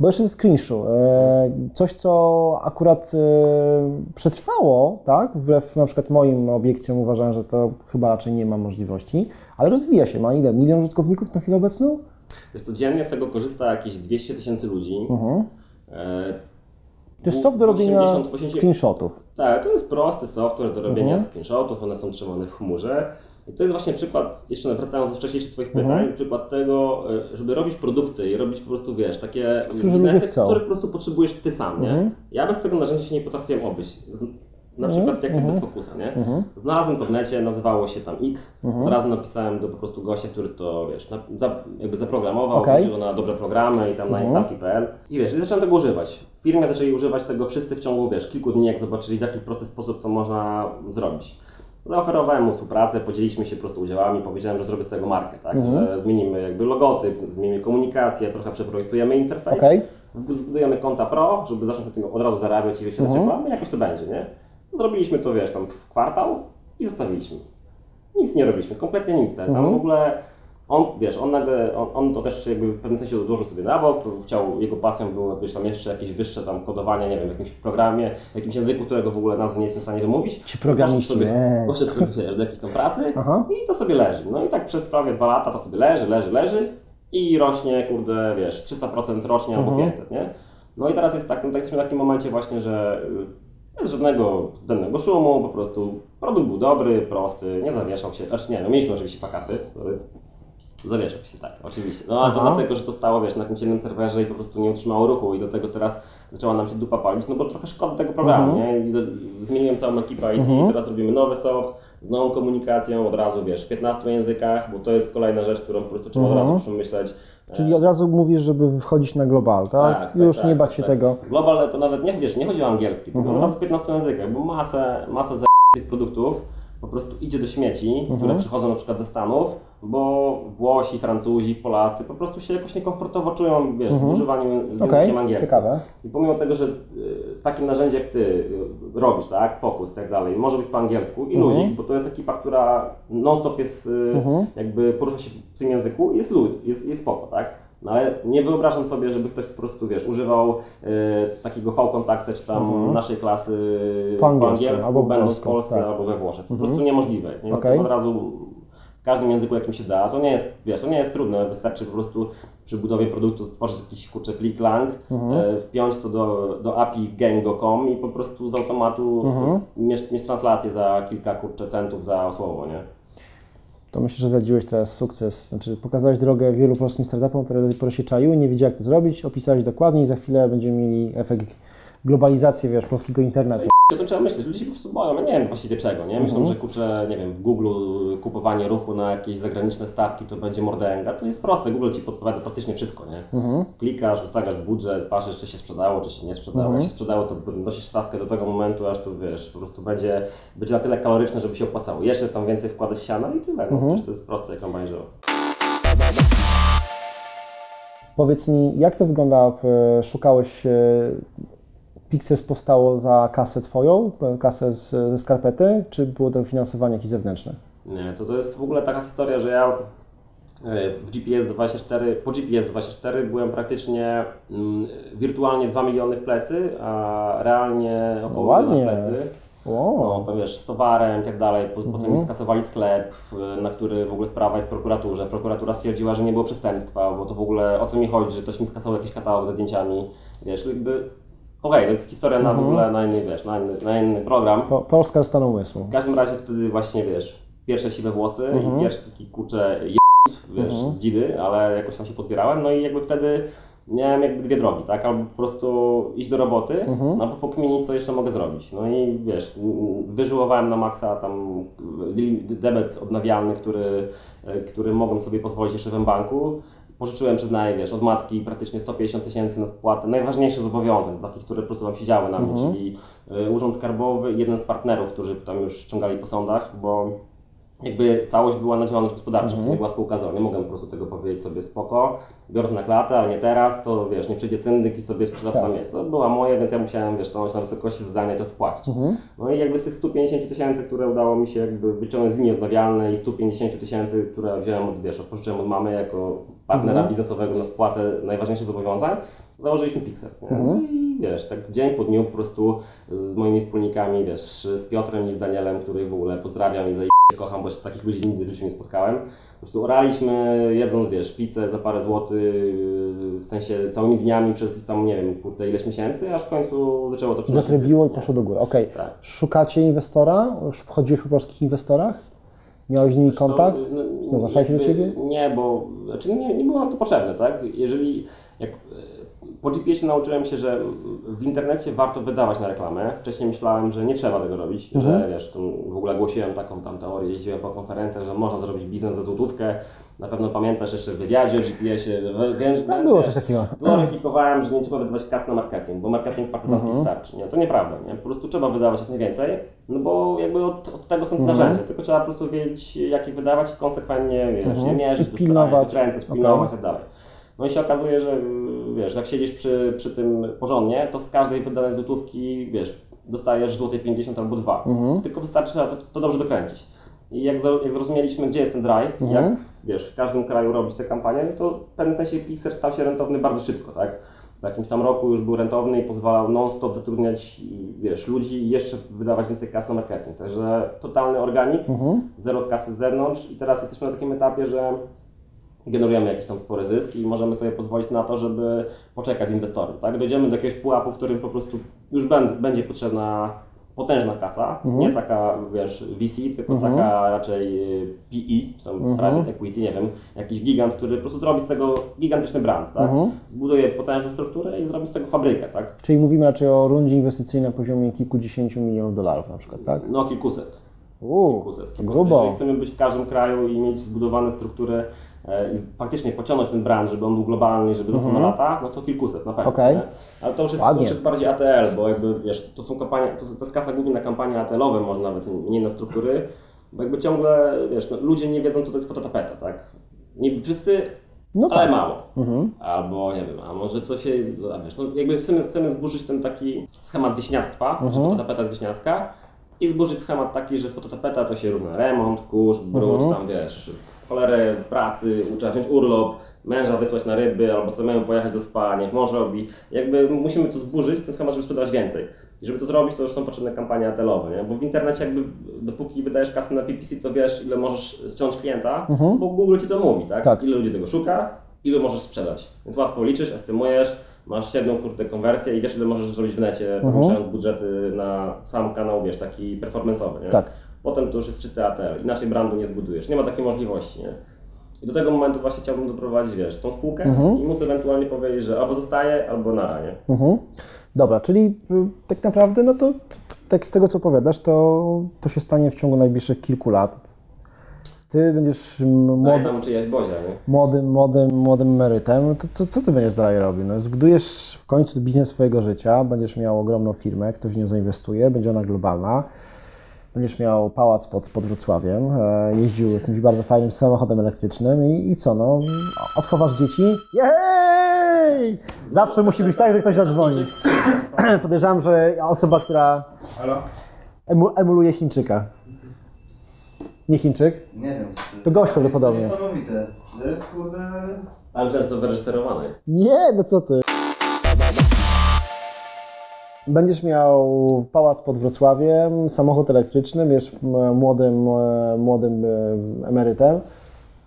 Bo jeszcze z cringe'u. E, coś, co akurat e, przetrwało, tak? Wbrew na przykład moim obiekcjom uważam, że to chyba raczej nie ma możliwości, ale rozwija się. Ma ile? Milion użytkowników na chwilę obecną? Jest to dziennie z tego korzysta jakieś 200 tysięcy ludzi. Mhm. To jest soft do robienia 80, 80, screenshotów. Tak, to jest prosty software do robienia Mhm. screenshotów, one są trzymane w chmurze. I to jest właśnie przykład, jeszcze wracając do wcześniejszych Twoich Mhm. pytań, przykład tego, e, żeby robić produkty i robić po prostu, wiesz, takie Którzy biznesy, które po prostu potrzebujesz Ty sam, nie? Mhm. Ja bez tego narzędzia się nie potrafiłem obejść. Na przykład jak Mhm. bez fokusa, nie? Znalazłem to w necie, nazywało się tam X. Mhm. Razu napisałem do po prostu gościa, który to, wiesz, na, za, jakby zaprogramował, okay. na dobre programy i tam na Mhm. instaki.pl. I wiesz, i zacząłem tego używać. W firmie zaczęli używać tego wszyscy w ciągu, wiesz, kilku dni, jak zobaczyli, w jaki prosty sposób to można zrobić. Zaoferowałem mu współpracę, podzieliliśmy się po prostu udziałami, powiedziałem, że zrobię z tego markę, tak? Mhm. Że zmienimy jakby logotyp, zmienimy komunikację, trochę przeprojektujemy interfejs. Okej. Zbudujemy konta pro, żeby zacząć od razu zarabiać i wiesz, Mhm. mhm. jakoś to będzie, nie? Zrobiliśmy to, wiesz, tam w kwartał i zostawiliśmy. Nic nie robiliśmy, kompletnie nic. Tam Mhm. w ogóle on, wiesz, on nagle, on, on to też jakby w pewnym sensie odłożył sobie na bok, chciał, jego pasją było, wiesz, tam jeszcze jakieś wyższe tam kodowanie, nie wiem, w jakimś programie, w jakimś języku, którego w ogóle nazwy nie jestem w stanie wymówić. Ci programiści, sobie, poszedł sobie, wiesz, do jakiejś tam pracy Aha. i to sobie leży. No i tak przez prawie dwa lata to sobie leży, leży, leży i rośnie, kurde, wiesz, 300% rocznie albo Mhm. 500, nie? No i teraz jest tak, no, jesteśmy w takim momencie właśnie, że y, bez żadnego zbędnego szumu, po prostu produkt był dobry, prosty, nie zawieszał się, znaczy nie, no mieliśmy oczywiście pakaty, sorry. Zawieszał się, tak, oczywiście. No ale to Aha. dlatego, że to stało, wiesz, na jakimś jednym serwerze i po prostu nie utrzymało ruchu i do tego teraz zaczęła nam się dupa palić, no bo trochę szkoda tego programu, Mhm. nie? I do, zmieniłem całą ekipę Mhm. i teraz robimy nowy soft z nową komunikacją, od razu, wiesz, w 15 językach, bo to jest kolejna rzecz, którą po prostu trzeba Mhm. od razu przemyśleć. Czyli od razu mówisz, żeby wchodzić na global, tak? Tak, tak, Już tak, nie bać tak, się tego. Global to nawet nie, wiesz, nie chodzi o angielski, tylko Mhm. razu w 15 językach, bo masę, masę tych produktów po prostu idzie do śmieci, Mhm. które przychodzą na przykład ze Stanów, bo Włosi, Francuzi, Polacy po prostu się jakoś niekomfortowo czują, wiesz, w używaniu z Mhm. Okej, językiem angielskim. ciekawe. I pomimo tego, że y, takie narzędzie jak Ty y, robisz, tak, Focus i tak dalej, może być po angielsku i Mhm. ludzik, bo to jest ekipa, która non-stop jest, y, Mhm. jakby porusza się w tym języku, jest lud, jest, jest spoko, tak? No ale nie wyobrażam sobie, żeby ktoś po prostu, wiesz, używał y, takiego V-kontakte, czy tam naszej klasy Mhm. Po angielsku, albo po będąc w Polsce, tak. albo we Włoszech. To po prostu niemożliwe jest, nie? To od razu w każdym języku, jakim się da, to nie jest, wiesz, to nie jest trudne, wystarczy po prostu przy budowie produktu stworzyć jakiś kurczę klik-lang, e, wpiąć to do, do API gang.com i po prostu z automatu mieć, mieć translację za kilka kurczę centów za słowo, nie? To myślę, że zdradziłeś teraz sukces. Znaczy, pokazałeś drogę wielu polskim startupom, które do tej pory się czaiły, nie wiedziały jak to zrobić, opisałeś dokładnie i za chwilę będziemy mieli efekt globalizacji, wiesz, polskiego internetu. O tym trzeba myśleć. Ludzie się po prostu boją, ja nie wiem właściwie czego, nie? Myślą, że kurczę, nie wiem, w Google kupowanie ruchu na jakieś zagraniczne stawki to będzie mordęga. To jest proste, Google Ci podpowiada praktycznie wszystko, nie? Klikasz, ustawiasz budżet, patrzysz, czy się sprzedało, czy się nie sprzedało. Jak się sprzedało, to nosisz stawkę do tego momentu, aż to wiesz, po prostu będzie, będzie na tyle kaloryczne, żeby się opłacało. Jeszcze tam więcej wkładać siana i tyle. No, przecież to jest proste jak kombajnżero. Powiedz mi, jak to wygląda? e, Szukałeś, Pixels powstało za kasę Twoją, kasę z, ze skarpety, czy było to finansowanie jakieś zewnętrzne? Nie, to, to jest w ogóle taka historia, że ja w GPS 24, po GPS 24 byłem praktycznie mm, wirtualnie 2 miliony w plecy, a realnie około ładnie. miliona w plecy. O, No, to wiesz, z towarem i tak dalej. Po, Potem mi skasowali sklep, na który w ogóle sprawa jest w prokuraturze. Prokuratura stwierdziła, że nie było przestępstwa, bo to w ogóle o co mi chodzi, że ktoś mi skasował jakiś katalog ze zdjęciami. Wiesz, jakby. Okej, to jest historia na w ogóle na inny, wiesz, na inny, na inny program. po, Polska stanu umysłu. W każdym razie wtedy właśnie, wiesz, pierwsze siwe włosy Mhm. i pierwszy taki kurczę je... wiesz, z dzidy, ale jakoś tam się pozbierałem, no i jakby wtedy miałem jakby dwie drogi, tak, albo po prostu iść do roboty, Mhm. albo pokminić, co jeszcze mogę zrobić. No i wiesz, wyżyłowałem na maksa tam debet odnawialny, który, e, który mogłem sobie pozwolić jeszcze w banku. Pożyczyłem, przyznaję, wiesz, od matki praktycznie 150 tysięcy na spłatę najważniejszych zobowiązań, takich, które po prostu tam siedziały na mnie, Mhm. czyli y, Urząd Skarbowy i jeden z partnerów, którzy tam już ściągali po sądach, bo jakby całość była na działalność gospodarczą, Mhm. nie była spółka ZOO. Nie mogłem po prostu tego powiedzieć sobie spoko, biorąc na klatę, a nie teraz, to wiesz, nie przyjdzie syndyk i sobie sprzeda Tak. jest. To była moje, więc ja musiałem, wiesz, stanąć na wysokości zadania i to spłacić. Mhm. No i jakby z tych 150 tysięcy, które udało mi się jakby wyciągnąć z linii odnawialnej i 150 tysięcy, które wziąłem od, wiesz, pożyczyłem od mamy jako partnera Mhm. biznesowego na spłatę najważniejszych zobowiązań, założyliśmy Pixels, nie? No i wiesz, tak dzień po dniu po prostu z moimi wspólnikami, wiesz, z Piotrem i z Danielem, których w ogóle pozdrawiam i za kocham, bo takich ludzi nigdy w życiu nie spotkałem. Po prostu oraliśmy, jedząc, wiesz, pizzę za parę złotych, yy, w sensie całymi dniami przez tam, nie wiem, kurde, ileś miesięcy, aż w końcu zaczęło to przynosić Zatrybiło i poszło do góry. Okej. Tak. Szukacie inwestora? Chodziłeś po polskich inwestorach? Miałeś z nimi kontakt? No, Zgłaszali się do Ciebie? Nie, bo znaczy nie, nie było nam to potrzebne, tak? Jeżeli jak, po GPS-ie nauczyłem się, że w internecie warto wydawać na reklamę. Wcześniej myślałem, że nie trzeba tego robić, Mhm. że wiesz, w ogóle głosiłem taką tam teorię, jeździłem po konferencjach, że można zrobić biznes za złotówkę. Na pewno pamiętasz jeszcze w wywiadzie o GPS-ie, Tam było coś takiego. Gloryfikowałem, że nie trzeba wydawać kas na marketing, bo marketing partyzancki Mhm. wystarczy. Nie, to nieprawda. Nie? Po prostu trzeba wydawać jak najwięcej, no bo jakby od, od tego są Mhm. narzędzia. Tylko trzeba po prostu wiedzieć, jak je wydawać i konsekwentnie wiesz, Mhm. je mierzyć, pilnować. wykręcać, pilnować i tak dalej. No i się okazuje, że wiesz, jak siedzisz przy, przy tym porządnie, to z każdej wydanej złotówki, wiesz, dostajesz złoty 50 albo 2. Mhm. Tylko wystarczy to, to dobrze dokręcić. I jak, jak zrozumieliśmy, gdzie jest ten drive, Mhm. jak wiesz, w każdym kraju robić te kampanie, no to w pewnym sensie Pixar stał się rentowny bardzo szybko, tak? W jakimś tam roku już był rentowny i pozwalał non-stop zatrudniać wiesz, ludzi i jeszcze wydawać więcej kas na marketing. Także totalny organik, Mhm. zero kasy z zewnątrz i teraz jesteśmy na takim etapie, że generujemy jakieś tam spore zyski i możemy sobie pozwolić na to, żeby poczekać z inwestorem. Tak? Dojdziemy do jakiegoś pułapu, w którym po prostu już będzie potrzebna potężna kasa, nie taka, wiesz, VC, tylko taka raczej PE, czy tam private equity, nie wiem, jakiś gigant, który po prostu zrobi z tego gigantyczny brand, tak? Zbuduje potężną strukturę i zrobi z tego fabrykę, tak? Czyli mówimy raczej o rundzie inwestycyjnej na poziomie kilkudziesięciu milionów dolarów na przykład, tak? No kilkuset. Uuu, grubo. Jeżeli chcemy być w każdym kraju i mieć zbudowane struktury e, i faktycznie pociągnąć ten brand, żeby on był globalny, żeby został na lata, no to kilkuset na pewno. Mhm. Nie? Ale to już, jest, to już jest bardziej ATL, bo jakby wiesz, to są kampanie, to, to jest kasa głównie na kampanie ATL-owe, może nawet nie na struktury, bo jakby ciągle, wiesz, no, ludzie nie wiedzą, co to jest fototapeta, tak? Nie wszyscy, No ale tak. mało. Mhm. Albo nie wiem, a może to się, wiesz, no jakby chcemy, chcemy zburzyć ten taki schemat wieśniactwa, Mhm. że fototapeta jest wieśniacka i zburzyć schemat taki, że fototapeta to się równa remont, kurz, brud, Mhm. tam wiesz, cholerę pracy, trzeba wziąć urlop, męża wysłać na ryby albo samemu pojechać do spa, niech mąż robi. Jakby musimy to zburzyć, ten schemat, żeby sprzedawać więcej. I żeby to zrobić, to już są potrzebne kampanie ATL-owe, nie? Bo w internecie jakby, dopóki wydajesz kasę na PPC, to wiesz, ile możesz ściąć klienta, bo Google Ci to mówi, tak? Tak. Ile ludzi tego szuka, ile możesz sprzedać. Więc łatwo liczysz, estymujesz, masz średnią kurde konwersję i wiesz, ile możesz zrobić w necie, poruszając budżety na sam kanał, wiesz, taki performanceowy, nie? Tak. Potem to już jest czysty ATL, inaczej brandu nie zbudujesz. Nie ma takiej możliwości, nie? I do tego momentu właśnie chciałbym doprowadzić, wiesz, tą spółkę i móc ewentualnie powiedzieć, że albo zostaje, albo nara, nie? Mhm. Dobra, czyli y, tak naprawdę, no to tak z tego co powiadasz, to, to się stanie w ciągu najbliższych kilku lat. Ty będziesz m, Daje młody, tam czyjaś bozia, nie? młodym, młodym, młodym emerytem, no to co, co ty będziesz dalej robił? No, zbudujesz w końcu biznes swojego życia, będziesz miał ogromną firmę, ktoś w nią zainwestuje, będzie ona globalna. Będziesz miał pałac pod, pod Wrocławiem, e, jeździł jakimś bardzo fajnym samochodem elektrycznym i, i co, no, odchowasz dzieci? Jej! Zawsze musi być tak, że ktoś zadzwoni. Podejrzewam, że osoba, która emuluje Chińczyka. Nie Chińczyk? Nie wiem. To gość prawdopodobnie. To jest niesamowite. To jest kurde... Ale że to wyreżyserowane jest. Nie, no co ty. Będziesz miał pałac pod Wrocławiem, samochód elektryczny, wiesz, m- młodym, e, młodym e, emerytem.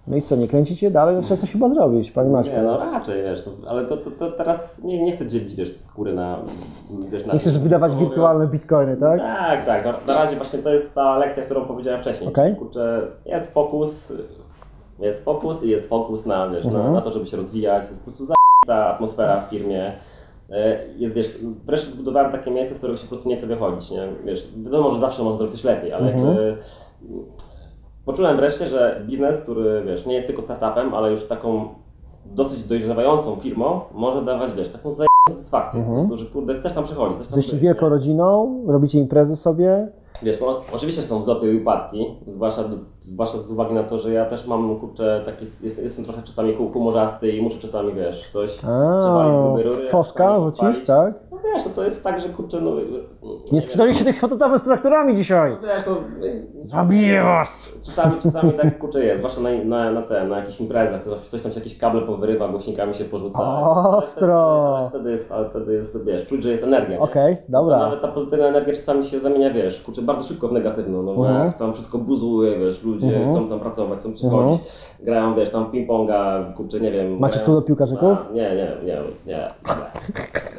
No i co, nie kręcicie dalej? No trzeba coś chyba zrobić, Panie Maćku. Nie, no raczej, wiesz, to, ale to, to, to teraz nie, nie chcę dzielić, wiesz, skóry na... Wiesz, na Nie chcesz wydawać wirtualne bitcoiny, tak? Tak, tak. Na, na razie właśnie to jest ta lekcja, którą powiedziałem wcześniej. Okej. Kurczę, jest fokus, jest fokus i jest fokus na, wiesz, Mhm. na, na to, żeby się rozwijać. Jest po prostu ta atmosfera w firmie. E, Jest, wiesz, wreszcie zbudowałem takie miejsce, z którego się po prostu nie chce wychodzić, nie? Wiesz, wiadomo, że zawsze można zrobić coś lepiej, ale Mhm. Poczułem wreszcie, że biznes, który, wiesz, nie jest tylko startupem, ale już taką dosyć dojrzewającą firmą, może dawać, wiesz, taką zajebistą satysfakcję, prostu, że kurde, chcesz tam przychodzić, chcesz tam Jesteście być, nie? wielką rodziną, robicie imprezy sobie. Wiesz, no oczywiście są wzloty i upadki, zwłaszcza, zwłaszcza z uwagi na to, że ja też mam, kurczę, taki, jest, jestem trochę czasami hu- humorzasty i muszę czasami, wiesz, coś przewalić grube rury. rzucisz, tak? No No wiesz, no to jest tak, że kurczę, no... Nie sprzedaliście tych fototabel z traktorami dzisiaj! Wiesz, no... Zabiję was! Czasami, czasami tak kurczę jest, zwłaszcza na, na, na, te, na jakichś imprezach, to ktoś tam się jakieś kable powyrywa, głośnikami się porzuca. Ostro! Ale wtedy jest, ale wtedy jest, wiesz, czuć, że jest energia. Okej, dobra. To Nawet ta pozytywna energia czasami się zamienia, wiesz, kurczę, bardzo szybko w negatywną, no bo Mhm. jak tam wszystko buzuje, wiesz, ludzie chcą tam pracować, chcą przychodzić, grają, wiesz, tam ping-ponga, kurczę, nie wiem. Mhm. Macie grają- stół do piłkarzyków? A, Nie, nie, nie, nie, nie.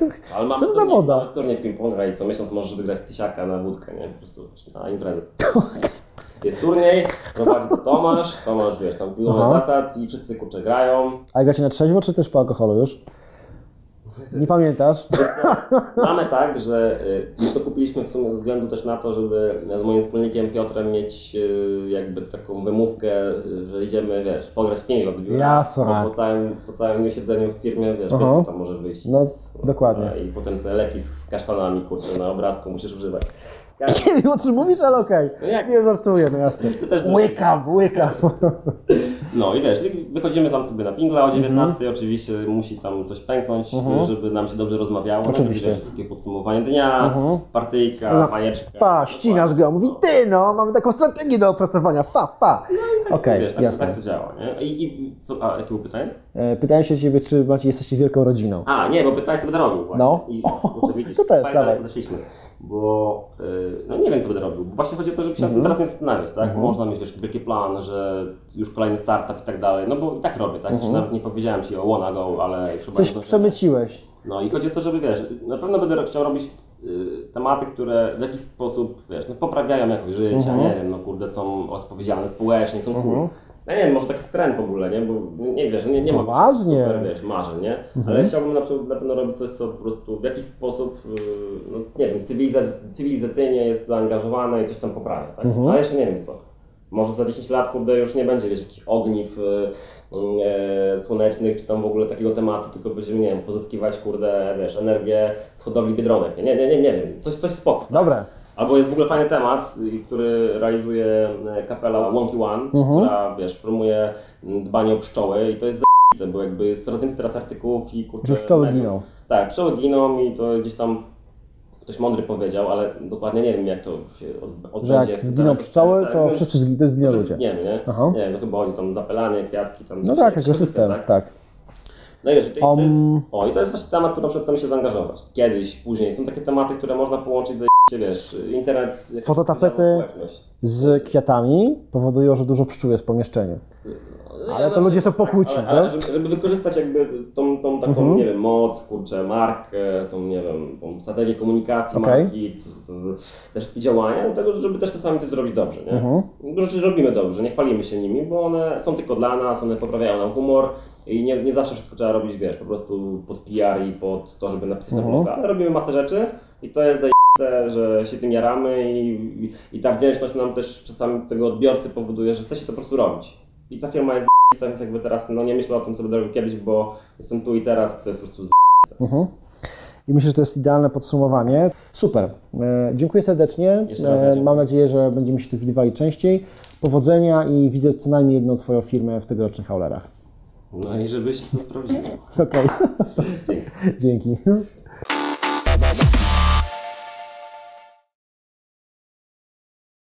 Ale mamy Co to za moda? mamy turniej w ping-ponga i co miesiąc możesz wygrać tysiaka na wódkę, nie, po prostu na imprezę. Jest turniej, prowadzi to Tomasz, Tomasz, wiesz, tam pilnuje Aha. zasad i wszyscy, kurczę, grają. A gracie na trzeźwo, czy też po alkoholu już? Nie pamiętasz? Mamy tak, że y, już to kupiliśmy w sumie ze względu też na to, żeby z moim wspólnikiem Piotrem mieć y, jakby taką wymówkę, że idziemy, wiesz, pograć 5 lat biura. Po całym, po całym siedzeniu w firmie, wiesz, wiesz co tam może wyjść. No, z- dokładnie. I potem te leki z, z kasztanami, kurczę, na obrazku musisz używać. Nie wiem o czym mówisz, ale okej. No jak? Nie żartuję, no jasne. Ty też Łyka, łyka. No i wiesz, i wychodzimy tam sobie na pingla o 19, Mhm. oczywiście musi tam coś pęknąć, żeby nam się dobrze rozmawiało. No, Oczywiście. Wiesz, takie podsumowanie dnia, partyjka, No, fajeczka. Fa, ścinasz go, mówi ty no, mamy taką strategię do opracowania, fa, fa. Okej, Wiesz, tak, jasne. tak to działa, nie? I, i co, a jakie było pytanie? E, Pytałem się Ciebie, czy macie, jesteście wielką rodziną. A, nie, bo pytałeś, co będę robił właśnie. No. I, widzisz, To też, dawaj. Bo y, no nie wiem, co będę robił. Bo Właśnie chodzi o to, żeby się Mhm. teraz nie zastanawiać, tak? Można mieć wiesz, wielki plan, że już kolejny startup i tak dalej, no bo i tak robię, tak? Jeszcze nawet nie powiedziałem Ci o Wanna Go, ale już chyba Mhm. Coś nie przemyciłeś. No i chodzi o to, żeby wiesz, na pewno będę chciał robić y, tematy, które w jakiś sposób, wiesz, no, poprawiają jakość życia, Mhm. nie wiem, no kurde, są odpowiedzialne społecznie, są cool. Ja nie wiem, może taki trend w ogóle, nie? Bo nie wiesz, nie, nie mam Poważnie. Mhm. super, wiesz, marzeń, nie? Ale chciałbym na, przykład, na pewno robić coś, co po prostu w jakiś sposób, y, no nie wiem, cywilizac- cywilizacyjnie jest zaangażowane i coś tam poprawia, tak? Mhm. Ale jeszcze nie wiem co. Może za 10 lat, kurde, już nie będzie, wiesz, jakichś ogniw y, e, słonecznych, czy tam w ogóle takiego tematu, tylko będziemy, nie wiem, pozyskiwać, kurde, wiesz, energię z hodowli biedronek. Nie, nie, nie, nie wiem, coś, coś spoko. Dobre. Albo jest w ogóle fajny temat, y, który realizuje e, kapela Wonky One, która, wiesz, promuje mm, dbanie o pszczoły i to jest zajebiste, bo jakby jest coraz więcej teraz artykułów i kurczę... Że pszczoły mega- giną. Tak, pszczoły giną i to gdzieś tam ktoś mądry powiedział, ale dokładnie nie wiem jak to się od, odbędzie. Jak zginą pszczoły, to no, wszyscy zgi- to zginą ludzie. Zginiemy, nie? Aha. Nie wiem, no chyba chodzi tam zapylanie, kwiatki, tam... No tak, ekosystem, produkty, tak. no i wiesz, to, to jest, Um. o, i to jest właśnie temat, który na przykład chcemy się zaangażować. Kiedyś, później. Są takie tematy, które można połączyć z wiesz, internet Fototapety. Z kwiatami powodują, że dużo pszczół jest w pomieszczeniu. No, Ale ja to ludzie są pokłócni, ale, ale tak? żeby, żeby wykorzystać jakby tą, tą taką, Mhm. nie wiem, moc, kurczę, markę, tą, nie wiem, tą strategię komunikacji Okej. marki, to, to, te wszystkie działania, do tego, żeby też czasami coś zrobić dobrze, nie? Mhm. Dużo rzeczy robimy dobrze, nie chwalimy się nimi, bo one są tylko dla nas, one poprawiają nam humor i nie, nie zawsze wszystko trzeba robić, wiesz, po prostu pod PR i pod to, żeby napisać Mhm. na bloga, ale robimy masę rzeczy i to jest że się tym jaramy i, i, ta wdzięczność nam też czasami tego odbiorcy powoduje, że chce się to po prostu robić. I ta firma jest zajebista, więc jakby teraz no nie myślę o tym, co będę robił kiedyś, bo jestem tu i teraz, to jest po prostu z... Mhm. I myślę, że to jest idealne podsumowanie. Super. E, dziękuję serdecznie. E, mam nadzieję, że będziemy się tu widywali częściej. Powodzenia i widzę co najmniej jedną Twoją firmę w tegorocznych haulerach. No i żebyś to sprawdził. Okej. Dzięki. Dzięki.